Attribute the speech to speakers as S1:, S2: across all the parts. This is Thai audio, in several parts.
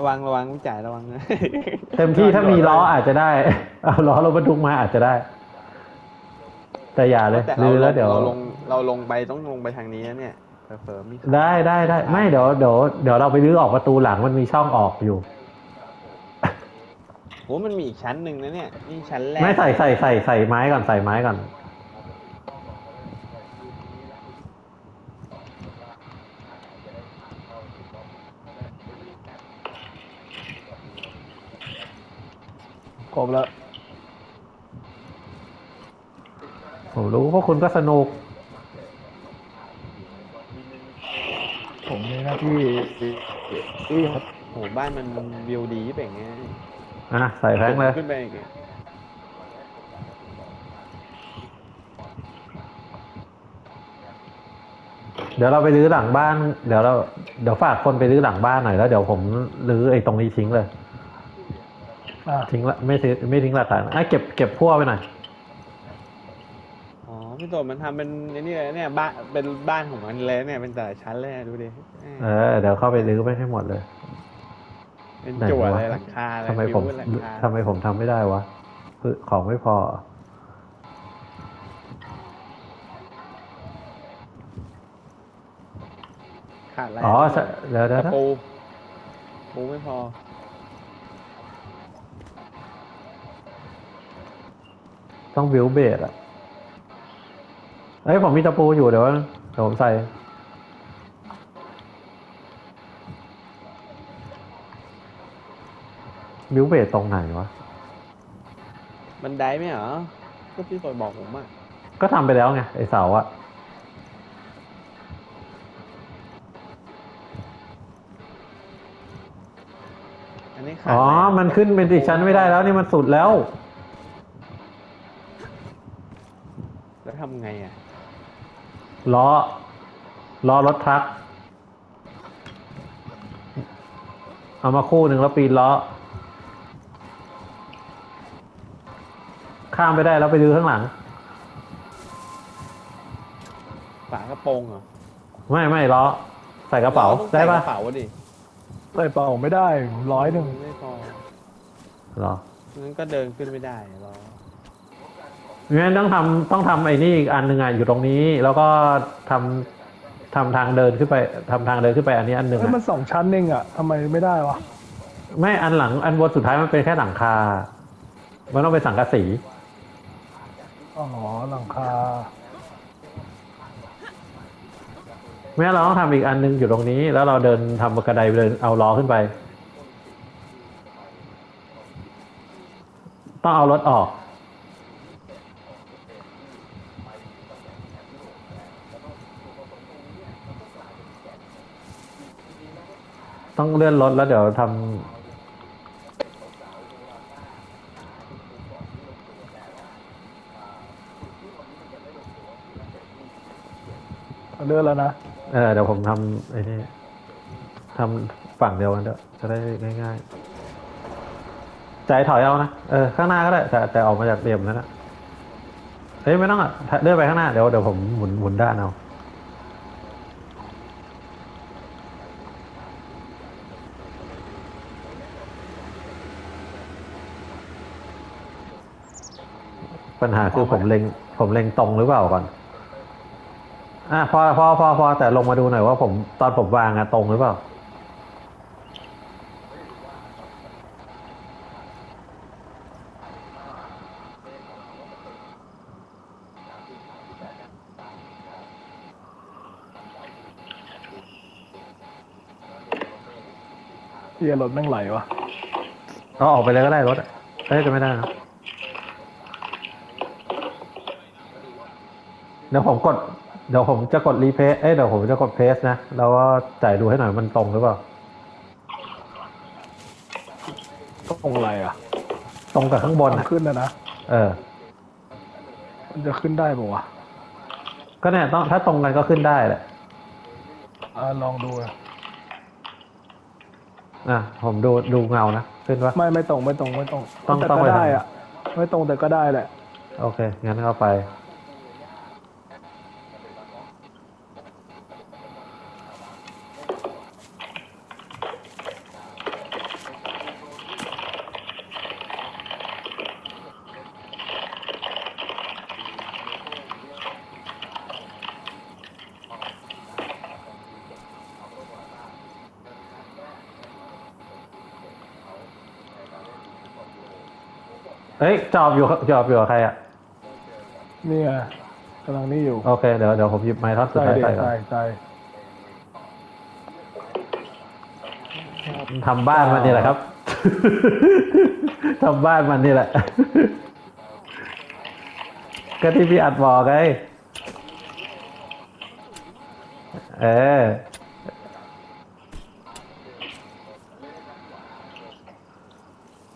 S1: ระวังระวังผู้จ่ายระวังนะ
S2: เต็มที่ถ้ามีล้ออาจจะได้ เอาล้อรถบรรทุกมาอาจจะได้ แต่อย่าเลย
S1: แต่
S2: ลื
S1: เรา
S2: อแล้วเดี๋ยว
S1: เราลงเราลงไปต้องลงไปทางนี้นะเนี่ยเผลอๆมี
S2: ได้ได้ได้ไม่เดี๋ยวเดี๋ยวเดี๋ยวเราไปรื้อออกประตูหลังมันมีช่องออกอยู่
S1: โหมันมีอีกชั้นหนึ่งนะเนี่ยนี่ชั้นแรก
S2: ไม่ใส่ใส่ใส่ใส่ไม้ก่อนใส่ไม้ก่อน
S3: รบแล้ว
S2: ผมรู้พวกคุณก็สนุก
S3: ผมมีหน้าที่ที่ครับ
S1: โหบ้านมันวิวดีแบบเงี้
S2: อะ ใส่แพงเลย
S1: ขึ้นไปอีก
S2: เดี๋ยวเราไปรื้อหลังบ้าน เดี๋ยวเรา เดี๋ยวฝากคนไปรื้อหลังบ้านหน่อยแล้วเดี๋ยวผมรื้อไอ้ตรงนี้ทิ้งเลย
S3: อะ
S2: ทิ้งละไม่ทิ้งไม่ทิ้งหลักฐานอะเก็บเก็บพั่วไปหน่อย
S1: อ๋อพี่โตมันทำเป็นไอ้นี่เลยเนี่ยบ้านเป็นบ้านของมันเลยเนี่ยเป็นแต่ละชั้นเลยอะดูดิ
S2: เออเดี๋ยวเข้าไปรื้อไปให้หมดเลย
S1: เป็น
S2: ไหน
S1: จั่ว
S2: วะ
S1: เลยหลังคาเลย
S2: ทำไมผม
S1: วิวหลังคา
S2: ทำไมผมทำไม่ได้วะคือของไม่พอ
S1: ขาดอะไร
S2: อ๋อใช่เดี๋ยวเดี๋ยว
S1: ตะ
S2: นะ
S1: ปูปูไม่พอ
S2: ต้องบิวเบสอะเอ้ยผมมีตะปูอยู่เดี๋ยวเดี๋ยวผมใส่บิวเบสตรงไหนวะ
S1: บันไดไหมเหรอก็พี่โตบอกผมอะ
S2: ก็ทำไปแล้วไง ไอเสาอะ
S1: อันนี้ขาด
S2: อ๋อ
S1: อะไระ
S2: มันขึ้นเป็นอีกชั้นไม่ได้แล้วนี่มันสุดแล้ว
S1: แล้วทำไงอะ
S2: ล้อ ล้อรถทรัคเอามาคู่หนึ่งแล้วปีนล้อ ข้ามไปได้แล้วไปดูข้างหลัง
S1: ฝากระโปรงเหรอ
S2: ไม่ไม่ล้อ ใส่กระเป๋า
S1: ต้อง
S2: ได้
S1: ใส่
S2: ปะ
S1: กระเป๋าดิ
S3: ใส่เป่าไม่ได้ร้อยหนึ่ง
S1: ไม่พอ
S2: เหรอ
S1: งั้นก็เดินขึ้นไม่ได้รอ
S2: งั้นต้องทำต้องทำไอ้นี่อีกอันหนึ่งอะอยู่ตรงนี้ แล้วก็ทำทำทางเดินขึ้นไปทำทางเดินขึ้นไปอันนี้อันหนึ่ง
S3: เอ้ย
S2: อะ
S3: มันสองชั้นเองอะทำไมไม่ได้วะ
S2: ไม่อันหลังอันบนสุดท้ายมันเป็นแค่หลังคา มันต้องเป็นสังกะสี
S3: อ๋อหลังคา
S2: ไม่งั้นเราต้องทำอีกอันหนึงอยู่ตรงนี้ แล้วเราเดินทำกระไดเดินเอาล้อขึ้นไป ต้องเอารถออก ต้องเลื่อนรถแล้วเดี๋ยวท
S3: เลื่อนแล้วนะำ
S2: เออเดี๋ยวผมทำไอ้นี่ทำฝั่งเดียวกันเดี๋ยวจะได้ง่ายๆใจถอยเอานะ เออ ข้างหน้าก็ได้ แต่แต่ออกมาจากเหลี่ยมนั้นนะเฮ้ยไม่ต้องอะเลื่อนไปข้างหน้า เดี๋ยวเดี๋ยวผมหมุนหมุนด้านเอา ปัญหาคือผมเล็งผมเล็งตรงหรือเปล่าก่อน อะพอพอพอพอแต่ลงมาดูหน่อยว่าผมตอนผมวางอะตรงหรือเปล่า
S3: เฮียรถแม่งไหลวะ
S2: เอาออกไปเลยก็ได้รถอะเอ้ยจะไม่ได้นะ เดี๋ยวผมกด เดี๋ยวผมจะกดรีเพสเอ้ยเดี๋ยวผมจะกดเพสนะ แล้วก็จ่ายดูให้หน่อยมันตรงหรือเปล่า
S3: ตรงอะไรอะ
S2: ตรงกับข้างบน
S3: ทาง
S2: อะ
S3: ขึ้นนะนะ
S2: เออ
S3: มันจะขึ้นได้ปะวะ
S2: ก็เนี่ยต้องถ้าตรงกันก็ขึ้นได้แหละ
S3: อ่าลองดูอะ
S2: อะ ผมดูดูเงานะ ขึ้นปะ
S3: ไม่ไม่ตรงไม่ตรงไม่ตรง
S2: ต้อง
S3: แต่
S2: ต้อง
S3: ก็
S2: ไป
S3: ได้
S2: ทาง
S3: อะ ไม่ตรงแต่ก็ได้แหละ
S2: โอเค งั้นก็ไป จอบอยู่จอบอยู่กับใครอะ
S3: นี่ไงกำลังนี่อยู่
S2: โอเค เดี๋ยวเดี๋ยวผมหยิบไม้ท่อนสุด
S3: ใส่
S2: ท้าย
S3: เด็
S2: ใส่
S3: ก
S2: ก่อน
S3: ใส่ใส่
S2: ทำบ้านมันนี่แหละครับ ทำบ้านมันนี่แหละ ก็ที่พี่อัดบอกไง เออ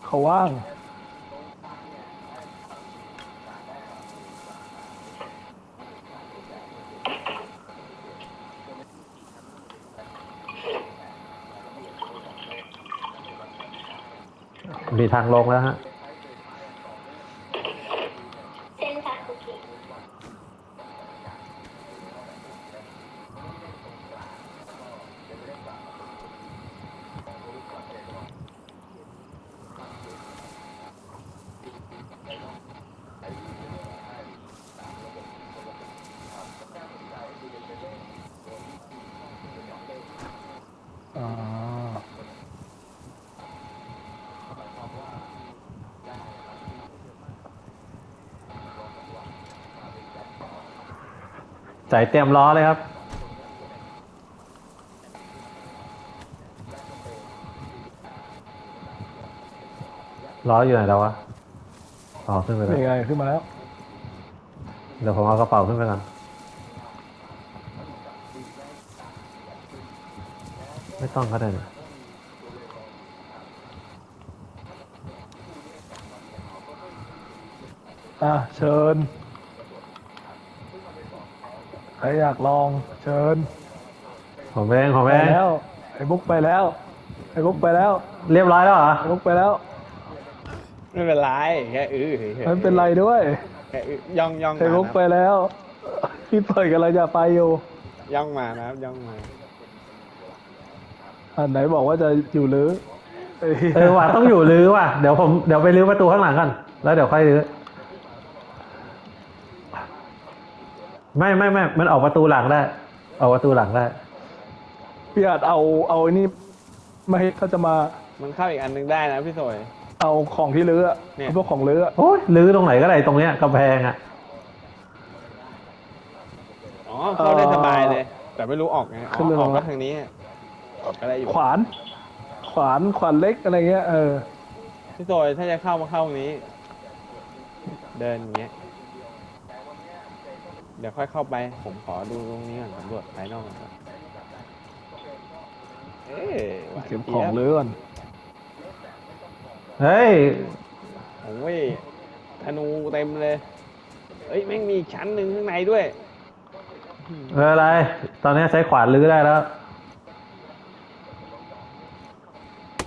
S3: เขาว่าง
S2: มีทางลงแล้วฮะ ใส่เตรียมล้อเลยครับ ล้ออยู่ไหนแล้ววะอ๋อขึ้นไปแล้ว
S3: นี่ไงขึ้นมาแล้ว
S2: เดี๋ยวผมเอากระเป๋าขึ้นไปก่อนไม่ต้องก็ได้นะ
S3: อะเชิญใค รอยากลองเชิญ
S2: ผมเองผม
S3: ไป
S2: เอง
S3: แล้วไอ้บุ๊กไปแล้วไอ้บุ๊กไปแล้ว
S2: เรียบร้อยแล้วเหรอ
S3: ไอ้บุ๊กไปแล้ว
S1: ไม่เป็นไรแค่อื้อเฉยๆ
S3: ไม่เป็นไรด้วย
S1: แค่อื้อย่องย่อง
S3: ไอ้
S1: มา
S3: บุ๊กไป
S1: นะ
S3: แล้ว พี่เปิดกันเราจะไปอยู่
S1: ย่องมานะครับย่องมา
S3: อันไหนบอกว่าจะอยู่หรือไอ้หี้ย
S2: เออว่ะต้องอยู่รื้อว่ะเดี๋ยวผมเดี๋ยวไปรื้อประตูข้างหลังก่อนแล้วเดี๋ยวค่อยรื้อ ไม่ไม่ไม่มันออกประตูหลังได้ออกประตูหลังได้
S3: พี่อาจเอาเอาไอ้นี่ไม่ให้เขาจะมา
S1: มันเข้าอีกอันนึงได้นะพี่สวย
S3: เอาของที่ลื้ออะ
S1: เนี่ย
S3: พวกของลื้ออะ
S2: โอ้ยรื้อตรงไหนก็ได้ตรงเนี้ยกำแพงอะ
S1: อ๋อเข้าได้สบายเลย แต่ไม่รู้ออกไงอ๋อออกก็ทางนี้ออกก็ได้อยู่
S3: ขวาน ขวานขวานเล็กอะไรเงี้ยเออ
S1: พี่สวยถ้าจะเข้ามาเข้าตรงนี้ เดินอย่างเงี้ย เดี๋ยวค่อยเข้าไป ผมขอดูตรงนี้ก่อนสำรวจภายนอกก่อนครับเอ๊ะหวาน
S3: เก็บ
S1: จี๊
S3: ข
S1: ย
S3: องลื้อก่อน
S2: เฮ้ย
S1: โอ้ยธนูเต็มเลย เอ้ยแม่งมีอีกชั้นหนึ่งข้างในด้วย
S2: เอออะไร ตอนนี้ใช้ขวานรื้อได้แล้ว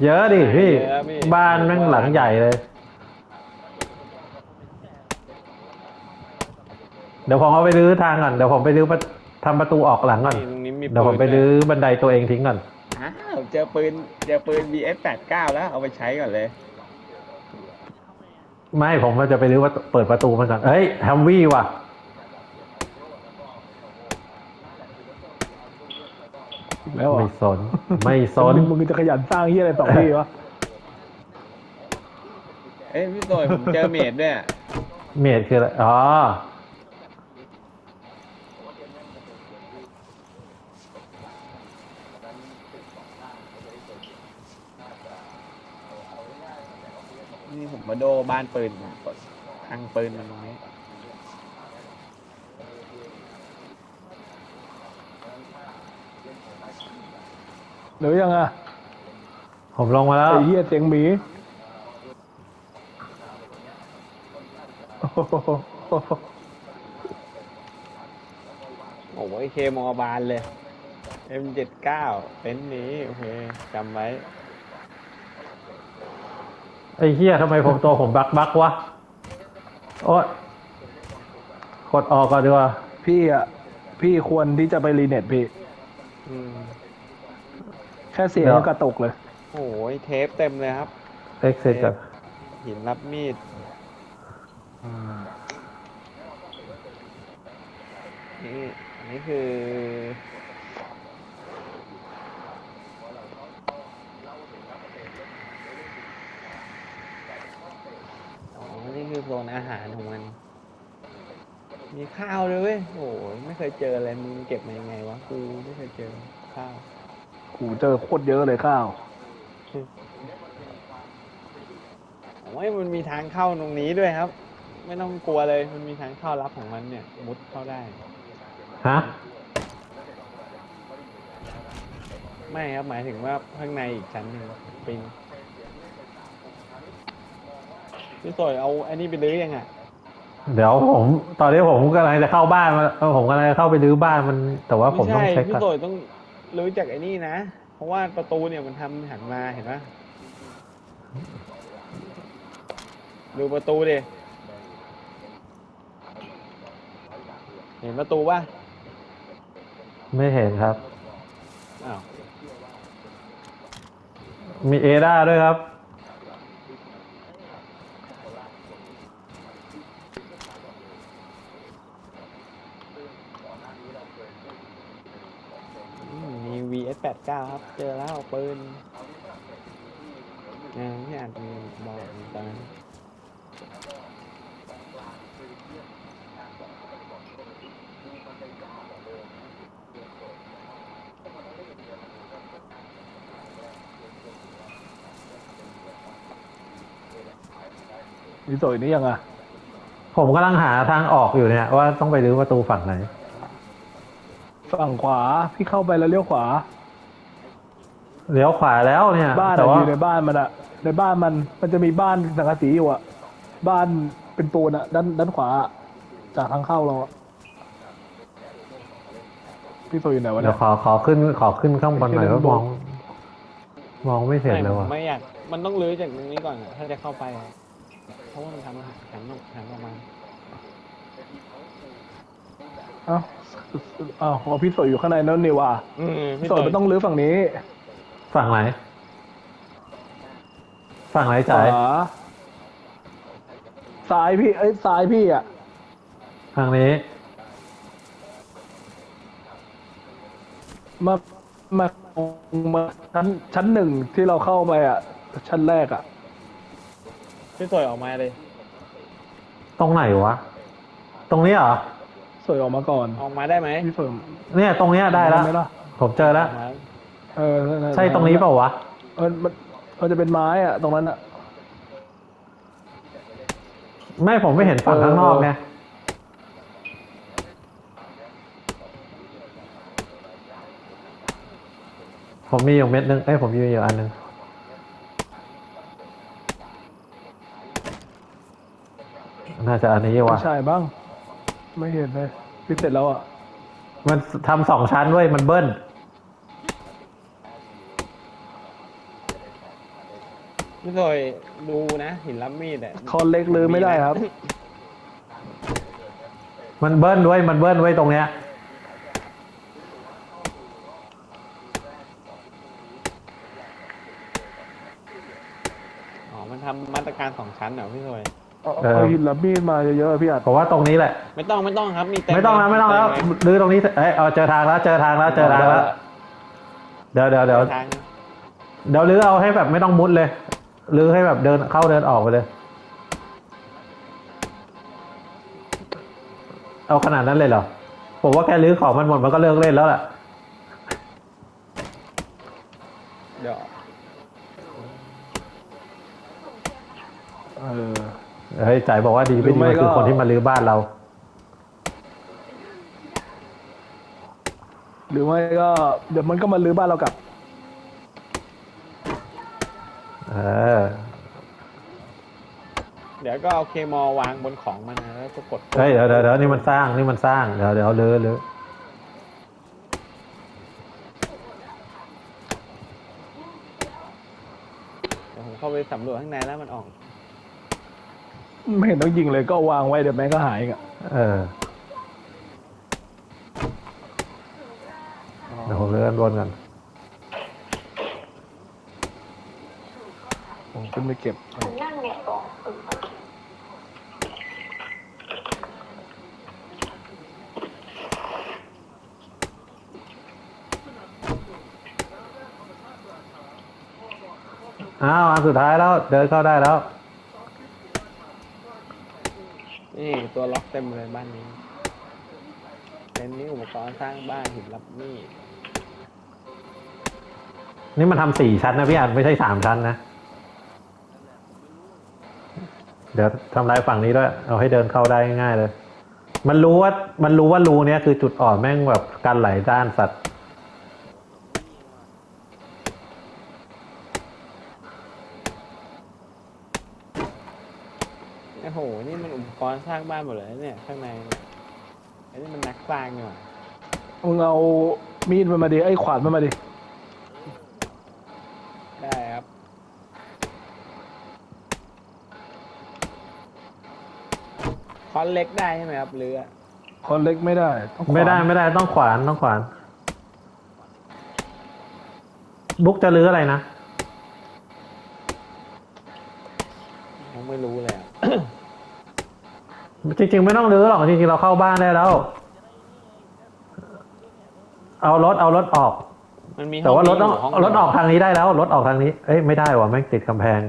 S2: เยอะดิพี่
S1: เยอะพี่
S2: บ้านแม่งหลังใหญ่เลย เดี๋ยวผมเอาไปรื้อทางก่อน เดี๋ยวผมไปรื้อประทำประตูออกหลังก่อน
S1: นี่ตรงนี้มี
S2: เดี๋ยวผมไป
S1: ปืน
S2: รื้อบันไดตัวเองทิ้งก่อน
S1: อ้าวเจอปืนเจอปืน BS 89 แล้วเอาไปใช้ก่อนเลย
S2: ไม่ผมว่าจะไปรื้อประตูเปิดประตูมันก่อน เฮ้ยแฮมวี่ว่ะ
S3: อีกแล้ว
S2: ไม่
S3: อะ
S2: สน ไม่สน
S3: มึงมึงจะขยันสร้างเฮียอะไรต่อพี่วะ
S1: เอ้ยพี่โตยผมเจอเมดด้วยอะ
S2: เมดคืออะไร อ๋อ
S1: นี่ผมมาโดบ้านปืนผมกดทางปืนมันตรงนี้
S3: หรือยังอะ
S2: ผมลงมาแล้ว
S3: ไอ้เฮียเสียงหมีโอ้โห
S1: โอ้ยเคมอบานเลย M79 เป็นท์นี้ โอเคจำไว้
S2: ไอ้เฮียทำไมผมตัวผมบักบักวะ โอ๊ยกดออกก่อนดีกว่า
S3: พี่อะ พี่ควรที่จะไปรีเน็ตพี่
S1: อืม
S3: แค่เสียง
S2: เดี๋ยว
S3: ยังกระตุกเลย
S1: โอ้ยเทปเต็มเลยครับ
S2: เอ็กเซตกับ
S1: หินรับมีดนี่อันนี้คือ อ๋อ นี่ โซนอาหารของมัน มีข้าวเลยเว้ยโอ้ยไม่เคยเจออะไรมึงเก็บมายังไงวะกูไม่เคยเจอข้าว
S3: กูเจอโคตรเยอะเลยข้าว
S1: โอ้ยมันมีทางเข้าตรงนี้ด้วยครับ ไม่ต้องกลัวเลยมันมีทางเข้าลับของมันเนี่ย มุดเข้าได้
S2: ฮะ
S1: ไม่ครับหมายถึงว่าข้างในอีกชั้นหนึ่งปิน พี่สวยเอาอันนี้ไปลื้อยังอะ
S2: เดี๋ยวผมตอนนี้ผมกำลังจะเข้าบ้านมาเออผมกำลังจะเข้าไปรื้อบ้านมัน แต่ว่าผมต้อง
S1: ไใช่
S2: เช็ค
S1: พี่
S2: ก่อน
S1: สวยต้องลื้อจากไอ้นี่นะ เพราะว่าประตูเนี่ยมันทำหันมาเห็นปะดูประตูดิ เห็นประตูป่ะ
S2: ไม่เห็นครับ
S1: อ้าว
S2: มีเอด้าด้วยครับ
S1: อืม มี VS 8 9ครับ เจอแล้วปืนอ่าที่อ่านมีบอกอยู่ตอนนั้น
S3: นี่สวยนี่ยังอะ
S2: ผมกำลังหาทางออกอยู่เนี่ย ว่าต้องไปรื้อประตูฝั่งไหน
S3: ฝั่งขวา พี่เข้าไปแล้วเลี้ยวขวา
S2: เลี้ยวขวาแล้วเนี่ย
S3: บ้าน
S2: แต่
S3: อะ
S2: ว่า
S3: อยู่ในบ้านมันอะในบ้านมันมันจะมีบ้านสังกะสีอยู่อะบ้านเป็นปูนอะด้านด้านขวาอะจากทางเข้าเราอะพี่ตัวอยู่ไหนวะ
S2: เดี๋
S3: เนี่ย
S2: วยขอขอขึ้นขอขึ้นข้างบนหน่อย
S3: ขึ้
S2: ว่าน
S3: บ
S2: ม
S3: น
S2: อง มองไม่เห็น
S1: ไม่
S2: เลย
S1: ผม
S2: ว่ะ
S1: ไม่อยาก มันต้องลื้อจากตรงนี้ก่อนอะถ้าจะเข้าไปอะเพราะว่ามันทำหันออกหันออกมา
S3: เอ้าอ้าวอ๋อพี่สวยอยู่ข้างในนั่นนี่ว่ะ
S1: อืม
S3: พี่
S1: พี่
S3: ส
S1: ส
S3: วย
S1: วย
S3: มันต้องรื้อฝั่งนี้
S2: ฝั่งไหน ฝั่งไหน
S3: ข
S2: จ่ายวา
S3: ซ้ายพี่เอ้ยซ้ายพี่อะ
S2: ทางนี้
S3: มามามาชั้นชั้นหนึ่งที่เราเข้าไปอะชั้นแรกอะ
S1: พี่สวยออกมาเลย
S2: ตรงไหนวะ ตรงนี้เหรอ
S3: สวยออกมาก่อน
S1: ออกมาได้ไหม
S3: พี่สวย
S2: เนี่ย ตรงเนี้ยได้แล้ว
S3: ไหมล่ะ
S2: ผมเจอแล้ว
S1: ออกมา
S3: เออนั่นน่ะ
S2: ใช่ตรงนี้เปล่าวะ
S3: เออมันมันจะเป็นไม้อะตรงนั้นอะ
S2: ไม่ผมไม่เห็นฝั่งข้างนอกไงผมมีอยู่เม็ดนึงเอ้ยผมมีอยู่อันนึงน่าจะอันนี้
S3: ไม่
S2: วะ
S3: ใช่บ้าง ไม่เห็นเลยพี่เสร็จแล้วอะ
S2: มันทำสองชั้นด้วยมันเบิ้ล
S1: พี่สวยดูนะหินรับมีดอะ
S3: คอนเล็กลือไม่ได้ครับ
S2: มันเบิ้ลด้วยมันเบิ้ลไว้ตรงเนี้ย
S1: อ๋อมันทำมาตรการสองชั้นเหรอพี่สวย
S3: เอา
S2: เออ
S3: เอาหินรับมีดมาเยอะๆพี่อัด
S2: ผมว่าตรงนี้แหละ
S1: ไม่ต้องไม่ต้องครับมีเต็ม
S2: ไม่ต้องแล้วไม่ต้องแล้ว
S1: เต็ม
S2: ดื้อตรงนี้เอ้ยเอาเจอทางแล้วเจอทางแล้วเจอทางแล้วเดี๋ยวเดี๋ยว
S1: เดี๋
S2: เดี๋
S1: ย
S2: ยวว
S1: ทาง
S2: เดี๋ยวรื้อเอาให้แบบไม่ต้องมุดเลย รื้อให้แบบเดินเข้าเดินออกไปเลย เอาขนาดนั้นเลยเหรอ ผมว่าแค่รื้อของมันหมดมันก็เลิกเล่นแล้วแหละ
S1: เดี๋ยว
S3: เออ
S2: เฮ้ยจ่ายบอกว่าดีไม่ดี
S3: หรือไม่
S2: มันคือ
S3: ก็
S2: คนที่มารื้อบ้านเรา
S3: หรือไม่ก็ เดี๋ยวมันก็มาลื้อบ้านเรากลับ
S2: เออ
S1: เดี๋ยวก็เอาเคมอวางบนของมันนะแล้วก็กด
S2: เฮ้ยเดี๋ยวเดี๋ยวเดี๋ยวนี่มันสร้างนี่มันสร้างเดี๋ยวเดี๋ยวรื้อรื้อ
S1: เดี๋ยวผมเข้าไปสำรวจข้างในแล้วมันออก
S3: ไม่เห็นต้องยิงเลยก็วางไว้เดี๋ยวแม่งก็หายอีกอะ
S2: เออเดี๋ยวผมรื้ออันบนกัน
S3: ผมขึ้นไปเก็บ
S4: ผมนั่งในกล่องอึม
S2: อ้าวอันสุดท้ายแล้ว เดินเข้าได้แล้ว
S1: นี่ตัวล็อกเต็มเลยบ้านนี้เป็นนี่อุปกรณ์สร้างบ้านหินรับมีด
S2: นี่มันทำสี่ชั้นนะพี่อันไม่ใช่สามชั้นนะ เดี๋ยวทำลายฝั่งนี้ด้วยเอาให้เดินเข้าได้ง่ายๆเลย มันรู้ว่ามันรู้ว่ารูเนี้ยคือจุดอ่อนแม่งแบบการไหลด้านสัตว์
S1: โอ้โห นี่มันอุปกรณ์สร้างบ้านหมดเลยเนี่ยข้างในเนี่ยอันนี้มันนักสร้างนี่หว่า
S3: มึงเอามีดมันมาดิไอ้ขวานมันมาดิ
S1: ได้ครับ คอนเล็กได้ใช่ไหมครับเรือ
S3: คนเล็กไม่ได้ต้องขวาน
S2: ไม่ได้ไม่ได้ต้องขวานต้องขวาน บุ๊กจะรื้ออะไรนะ
S1: ผมไม่รู้เลยอะ
S2: จริงๆ ไม่ต้องรื้อหรอกจริงๆ เราเข้าบ้านได้แล้ว เอารถเอารถออก
S1: มันมี
S2: แต่ว่ารถต้อง
S1: ห้ง
S2: รถออกทางนี้ได้แล้วรถออกทางนี้ เอ้ยไม่ได้ว่ะแม่งติดกำแพง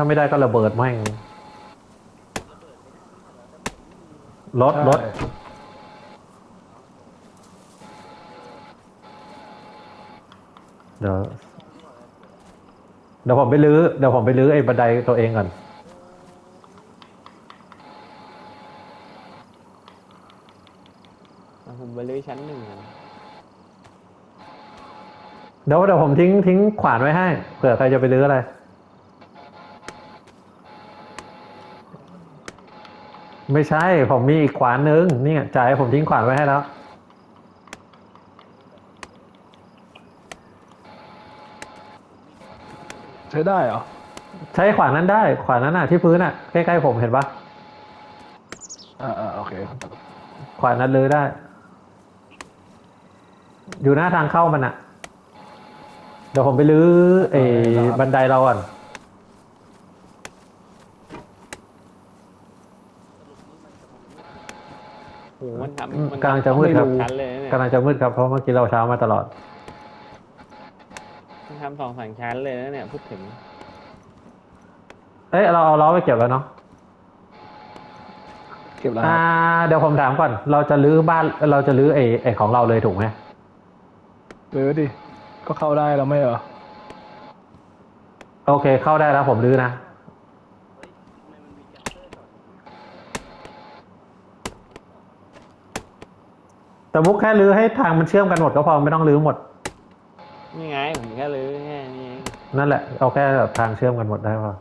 S2: ถ้าไม่ได้ก็ระเบิดแม่งรถ
S3: ใช่
S2: รถเดี๋ยวเดี๋ยวผมไปรื้อเดี๋ยวผมไปรื้อไอ้บันไดตัวเองก่อน
S1: อะผมไปเลื้อยชั้นหนึ่งอะ
S2: เดี๋ยวเดี๋ยวผมทิ้งทิ้งขวานไว้ให้เผื่อใครจะไปรื้ออะไร ไม่ใช่ ผมมีอีกขวานนึงนี่ไงจ่ายให้ผมทิ้งขวานไว้ให้แล้ว
S3: ใช้ได้เหรอ
S2: ใช้ขวานนั้นได้ขวานนั้นน่ะที่พื้นน่ะใกล้ๆผมเห็นปะ
S3: อ่าอ่าโอเค
S2: ขวานนั้นเลยได้ อยู่หน้าทางเข้ามันน่ะ เดี๋ยวผมไปรื้อเออบันไดเราก่อน
S1: โหมันทำ
S2: อืม
S1: มัน
S2: กำลังจะมืดครับ
S1: ชั้นเลยนะเนี่ย
S2: กำลังจะมืดครับเพราะเมื่อกี้เราเช้ามาตลอด
S1: มันทำสองสามชั้นเลยนะเนี่ยพูดถึง
S2: เอ้ยเราเอาล้อไปเก็บแล้วเนาะ
S3: เก็บแล้ว
S2: อ่าเดี๋ยวผมถามก่อน เราจะรื้อบ้านเราจะรื้อไอ้ไอ้ของเราเลยถูกไหม
S3: เลยดิ ก็เข้าได้แล้วไม่เหรอ
S2: โอเค เข้าได้แล้วผมรื้อนะ แต่บุ๊กแค่รื้อให้ทางมันเชื่อมกันหมดก็พอไม่ต้องรื้อหมด
S1: นี่ไงผมแค่ลื้อแค่นี้เอง
S2: นั่นแหละเอาแค่แบบทางเชื่อมกันหมดได้พอ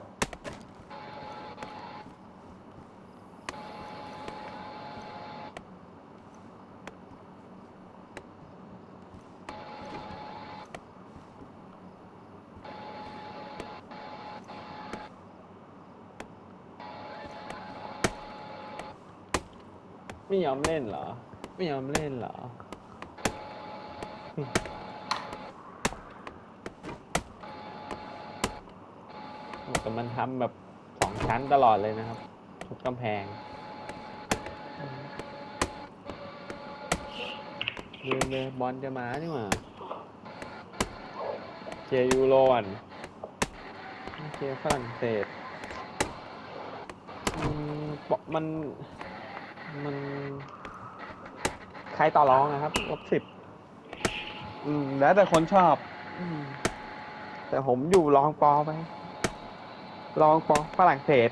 S1: ไม่ยอมเล่นเหรอ ไม่ยอมเล่นเหรอ แต่มันทำแบบสองชั้นตลอดเลยนะครับ ทุกกำแพงลืมเลยบอลจะมานี่หว่าเจยูโรนเจฝรั่งเศสอืมปะมัน มัน ใครต่อรองนะครับลบสิบอืมแล้วแต่คนชอบอืมแต่ผมอยู่รองปอไปรองปอฝรั่งเศส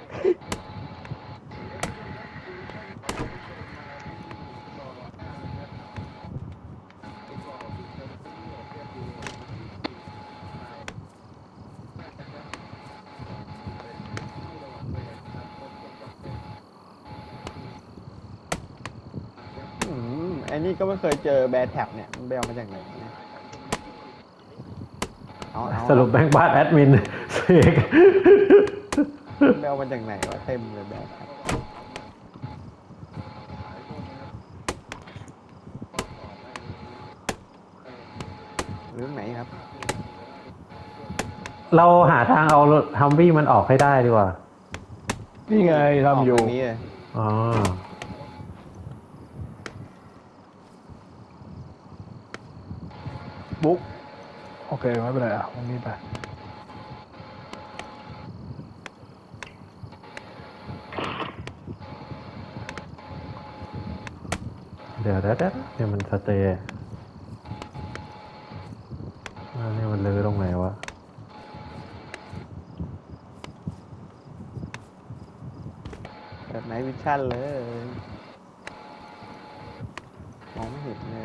S1: อืมไอ้นี่ก็ไม่ เคยเจอแบร์แท็บเนี่ยมันไปเอามาจากไหนเนี่ยเอาเอา
S2: สรุปแบงค์บ้านแอดมินเสก
S1: มันไปเอามาจากไหนวะเต็มเลยแบร์แท็บเรื่องไหนครับ
S2: เราหาทางเอาฮัมวี่มันออกให้ได้ดีกว่า
S3: นี่ไงทำอยู่
S1: กทางนี้เลย
S2: อ๋อ
S3: บุ๊กโอเคไม่เป็นไรอะตรงนี้ไป
S2: เดี๋ยวเดี๋ยวเดี๋ยวมันสเตย์อันนี้มันเลือตรงไหนวะ
S1: แบบไหนวิชั่นเลย มองไม่เห็นเลย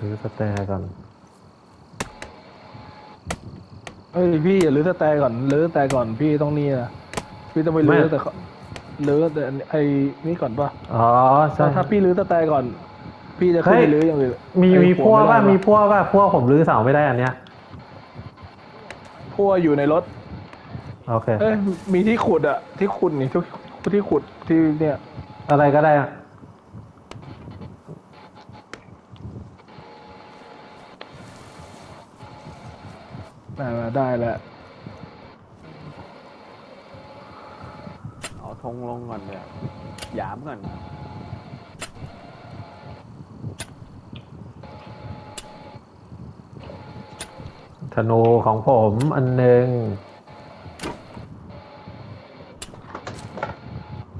S1: นี่
S2: ไงลือสเตย์ก่อน
S3: เฮ้ยพี่อย่าลื้อสแตร์ก่อนลื้อสแตร์ก่อนพี่ต้องนี่นะพี่ต้องไปลื้อ
S2: ไม่
S3: แต่เขาลื้อแต่ไอ้นี่ก่อนป่ะ
S2: อ๋อใช่
S3: ถ้าถ้าพี่ลื้อสแตร์ก่อน พี่จะขึ้น
S2: เฮ้
S3: ไป
S2: ย
S3: ลื้ออย่างอื่น
S2: มี
S3: ไอ้
S2: มี
S3: หั
S2: พัว
S3: ไได้
S2: ว่า
S3: ปะ
S2: มีพัวว่าพัวผมรื้อเสาไม่ได้อันเนี้ย
S3: พัวอยู่ในรถ
S2: โอเค
S3: เอ้ยมีที่ขุดอะที่ขุดนี่ที่ที่ขุดที่เนี่ย
S2: อะไรก็ได้อะ
S3: ได้แล้ว
S1: เอาธงลงก่อนเดี๋ยวหยามก่อน
S2: ธนูของผมอันหนึ่ง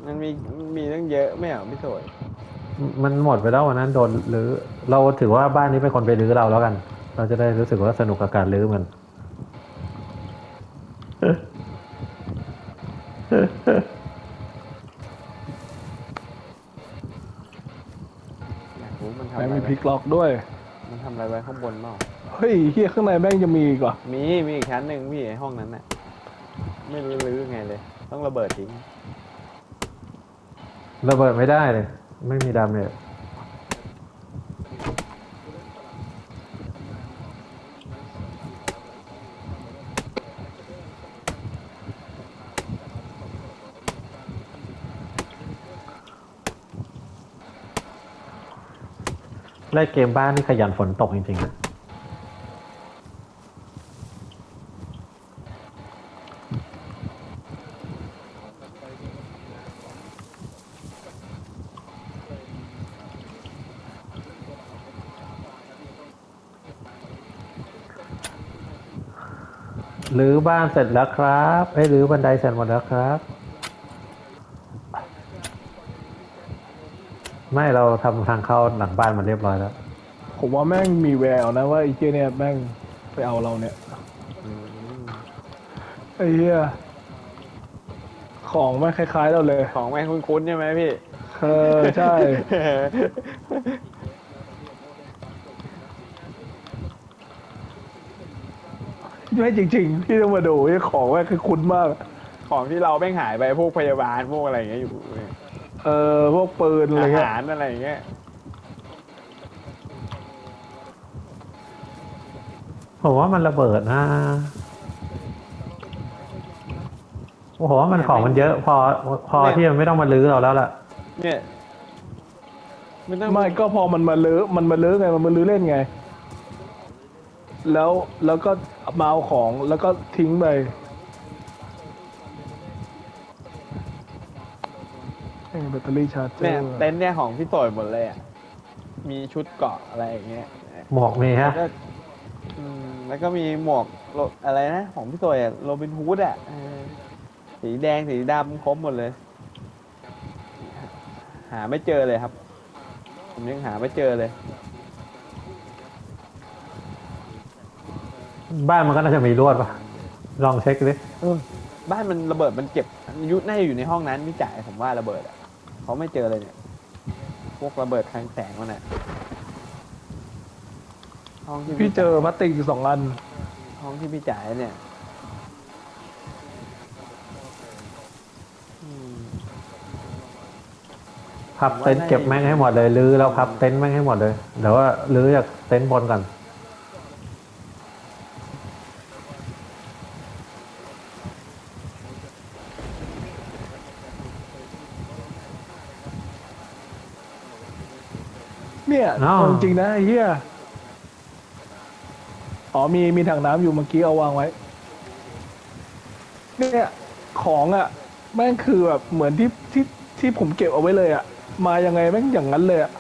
S1: มันมีมันมีตั้งเยอะไม่เหรอพี่สวย
S2: มันหมดไปแล้ววันนั้นโดนรื้อเราถือว่าบ้านนี้เป็นคนไปรื้อเราแล้วกัน เราจะได้รู้สึกว่าสนุกกับการรื้อมัน
S1: อยากรู้มันทำ
S3: ไหน
S1: อะไร
S3: มี
S1: ไว้
S3: พลิ กล็อกด้วย
S1: มันทำอะไรไว้ข้างบนเปล่า
S3: เฮ้ยเฮียข้างในแม่งจะมีอีกเหรอ
S1: มีมีอีกชั้นหนึ่งพี่ไอห้องนั้นน่ะไม่รู้รื้อไงเลย ต้องระเบิดทิ้ง
S2: ระเบิดไม่ได้เลย ไม่มีดาเมจ ไล่เกมบ้านนี่ขยันฝนตกจริงๆนะหรือบ้านเสร็จแล้วครับไอ้หรือบันไดเสร็จหมดแล้วครับ ไม่เราทำทางเข้าหลังบ้านมาเรียบร้อยแล้ว
S3: ผมว่าแม่งมีแววนะว่าไอ้เฮียเนี่ยแม่งไปเอาเราเนี่ย
S1: อืม
S3: ไอ้เฮียของแม่งคล้าย ๆ เราเลย
S1: ของแม่งคุ้นๆใช่ไหมพี่
S3: เออใช่ ไม่จริงๆพี่ต้องมาดูไอ้ของแม่งคือคุ้นมาก
S1: ของที่เราแม่งหายไปพวกพยาบาลพวกอะไรอย่างเงี้ยอยู่
S3: เออพวกปืนอะไร
S1: อา
S3: เงี้ย
S1: หารอะไรอย่างเงี้ย
S2: ผมว่ามันระเบิดนะโอ้โหว่ามันของมันเยอะ พอพอที่มันไม่ต้องมาลื้อเราแล้วล่ะ
S1: เนี่ยไม่ต้อง
S3: ไม่ก็พอมันมาลื้อมันมาลื้อไงมันมาลื้อเล่นไง แล้วแล้วก็มาเอาของแล้วก็ทิ้งไป เอ้ยแบตเตอรี่ชาร์จเจอ
S1: เนี่ย
S3: ร์
S1: เต็นท์เนี่ยของพี่ต่อยหมดเลยอะ มีชุดเกาะอะไรอย่างเงี้ย
S2: หมวกมี
S1: แล้
S2: ฮะ
S1: วก็อืมแล้วก็มีหมวกโรอะไรนะของพี่ต่อยอะโรบินฮูดอะเออสีแดงสีดำครบหมดเลย หาไม่เจอเลยครับ ผมยังหาไม่เจอเลย
S2: บ้านมันก็น่าจะมีลวดปะลองเช็คดิ
S1: บ้านมันระเบิดมันเก็บยุน่าจะอยู่ในห้องนั้นพี่จ่ายผมว่าระเบิดอะ เขาไม่เจอเลยเนี่ย พวกระเบิดคลังแสงมันอะห้องที่
S3: พี่เจอพลาสติกอยู่สองอัน
S1: ห้องที่พี่จ่ายเนี่ยอืม
S2: พับเต็นท์เก็บแม่งให้หมดเลยลื้อแล้วพับเต็นท์แม่งให้หมดเลยเดี๋ยวว่าลื้อจากเต็นท์บนก่อน
S3: เนี่ย
S2: อ้าว
S3: เอาจริงๆนะไอ้เฮียอ๋อมีมีถังน้ำอยู่เมื่อกี้เอาวางไว้ เนี่ยของอะแม่งคือแบบเหมือนที่ที่ที่ผมเก็บเอาไว้เลยอะ มายังไงแม่งอย่างนั้นเลยอะ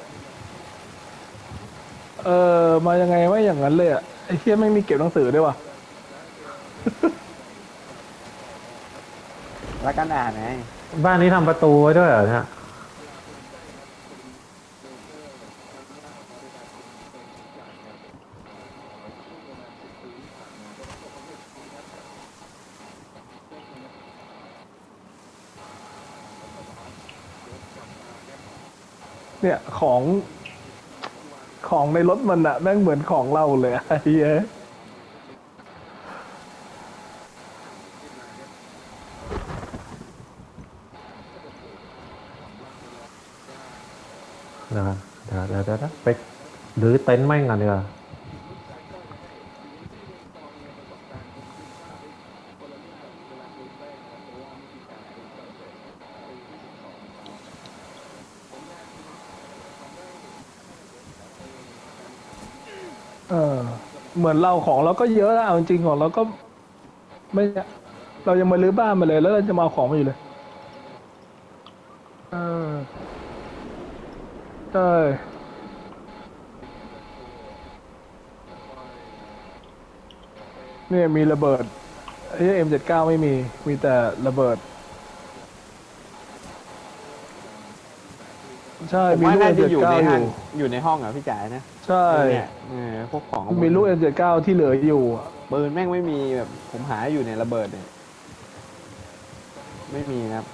S3: เออมายังไงไม่อย่างนั้นเลยอะไอ้เฮียไม่งมีเก็บหนังสือด้วยว่ะ
S1: แล้วกันอ่านไง
S2: บ้านนี้ทำประตูไว้ด้วยเหรอเนี่
S3: ของของในรถมันอะแม่งเหมือนของเราเลยไอ้เหี้ย
S2: เดี๋ยวเดี๋ยวเดี๋ยวเดี๋ยวไปหรือเต็นท์แม่งกันดีกว่
S3: เออ เหมือนเราของเราก็เยอะนะเอาจริงๆของเราก็ ไม่เรายังมาลื้อบ้านมาเลย แล้วเราจะมาเอาของมาอยู่เลย เออใช่เนี่ยมีระเบิดไอ้เอ็มเจ็ดเก้าไม่มี มีแต่ระเบิด ใช่
S1: ผม
S3: มี
S1: ว่า
S3: ลูก
S1: น่า
S3: เอ็ม
S1: จะ
S3: เจ็ด
S1: อยู่
S3: เก้า
S1: ใน
S3: อ
S1: ห้าง
S3: ยู่
S1: อยู่ในห้องอะพี่จ๋านะ
S3: ใช่
S1: เนี่ยเออพวกของ
S3: มีลูกเอ็มเจ็ดเก้าที่เหลืออยู่อะ
S1: ปืนแม่งไม่มีแบบผมหาอยู่ในระเบิดเนี่ย ไม่มีนะครับ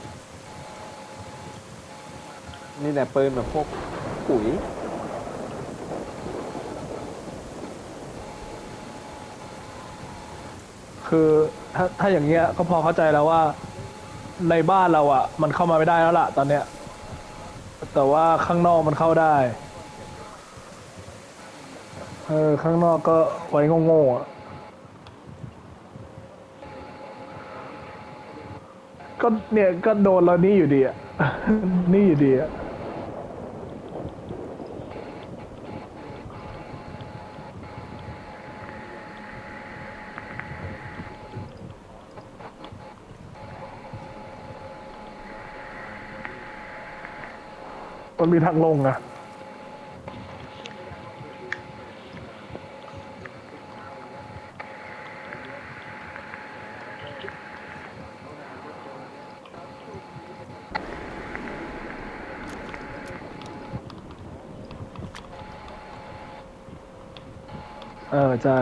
S1: นี่แต่ปืนแบบพวกปุ๋ย
S3: คือถ้าถ้าอย่างเงี้ยก็พอเข้าใจแล้วว่า ในบ้านเราอะมันเข้ามาไม่ได้แล้วล่ะ ตอนเนี้ย แต่ว่าข้างนอกมันเข้าได้ เออ ข้างนอกก็ไว้โง่ๆอะ ก็เนี่ยก็โดนเรานี่อยู่ดีอะ นี่อยู่ดีอะมันมีทางลงอะ ใช่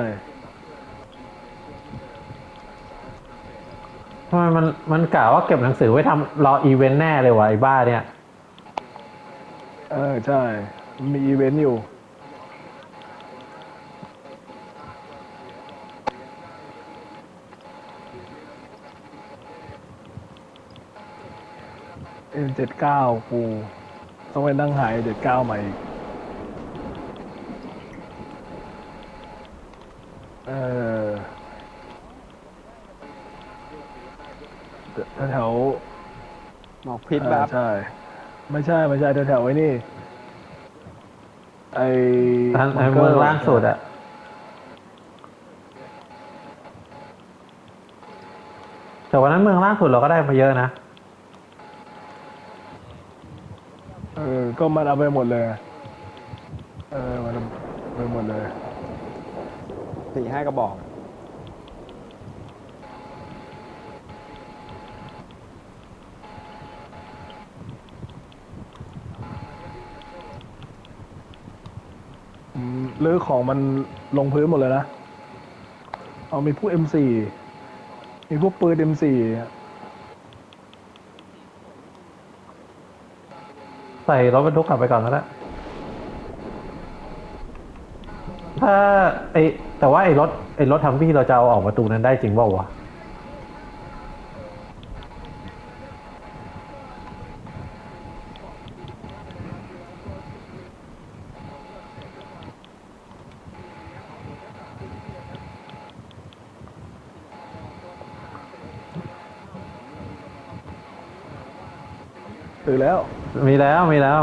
S2: ทำไมมันมันกล่าวว่าเก็บหนังสือไว้ทำรออีเวนต์แน่เลยวะไอ้บ้าเนี่ย
S3: เออใช่ มีอีเวนต์อยู่เอ็มเจ็ดเก้ากูต้องไปนั่งหายเจ็ดเก้าใหม่อีกเออแถว
S1: หมอก พิษ
S3: เออ
S1: แบบ
S3: ใช่ ไม่ใช่ ไม่ใช่แถวๆไว้นี่ ไอ
S2: ทางไอ้เมืองล่างสุดอะแต่วันนั้นเมืองล่างสุดเราก็ได้มาเยอะนะ
S3: เออ ก็มันเอาไปหมดเลย เออ มันเอาไปหมดเลย
S1: สี่ห้ากระบอก
S3: อืมเลือของมันลงพื้นหมดเลยนะ เอามีพวก M4 มีพวกปืน M4
S2: ใส่รถบรรทุกกลับไปก่อนก็ได้ถ้าไอแต่ว่าไอรถไอรถทำพี่เราจะเอาออกประตูนั้นได้จริงเปล่าวะ
S3: แล้ว
S2: มีแล้วมีแล้ว